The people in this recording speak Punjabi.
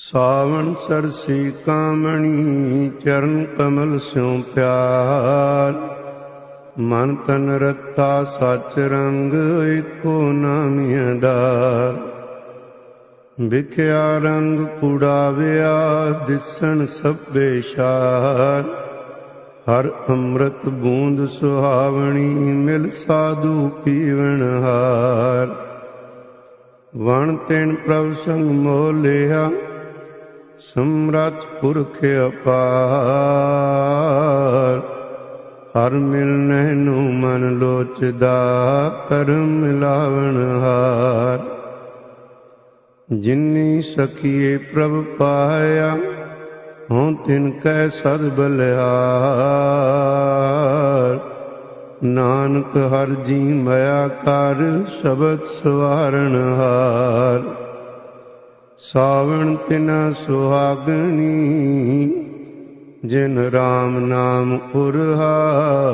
ਸਾਵਣ ਸਰਸੀ ਕਾਮਣੀ, ਚਰਨ ਕਮਲ ਸਿਉ ਪਿਆਰ। ਮਨ ਤਨ ਰਤਾ ਸਚ ਰੰਗ ਏਕੋ ਨਾਮਿਆਦਾਰ ਵਿਖਿਆ ਰੰਗ ਕੁੜਾਵਿਆ ਦਿਸਣ ਸਭੇ ਸ਼ਾਰ ਹਰ ਅੰਮ੍ਰਿਤ ਬੂੰਦ ਸੁਹਾਵਣੀ, ਮਿਲ ਸਾਧੂ ਪੀਵਣ ਹਾਰ। ਵਣ ਤੈਨ ਪ੍ਰਭ ਸੰਗ ਮੋਹ ਲਿਆ ਪੁਰਖ ਅਪਾਰ। ਹਰ ਮਿਲਨਹਿ ਨੂੰ ਮਨ ਲੋਚਦਾ, ਕਰਮ ਮਿਲਾਵਣ ਹਾਰ। ਜਿਨੀ ਸਖੀਏ ਪ੍ਰਭ ਪਾਇਆ, ਹਉ ਤਿਨ ਕੈ ਸਦ ਬਲਿਹਾਰ। ਨਾਨਕ ਹਰ ਜੀ ਮਇਆ ਕਰ ਸ਼ਬਦ ਸਵਾਰਣ ਹਾਰ। ਸਾਵਣ ਤਿਨ ਸੁਹਾਗਣੀ ਜਿਨ RAM ਨਾਮ ਉਰਹਾ।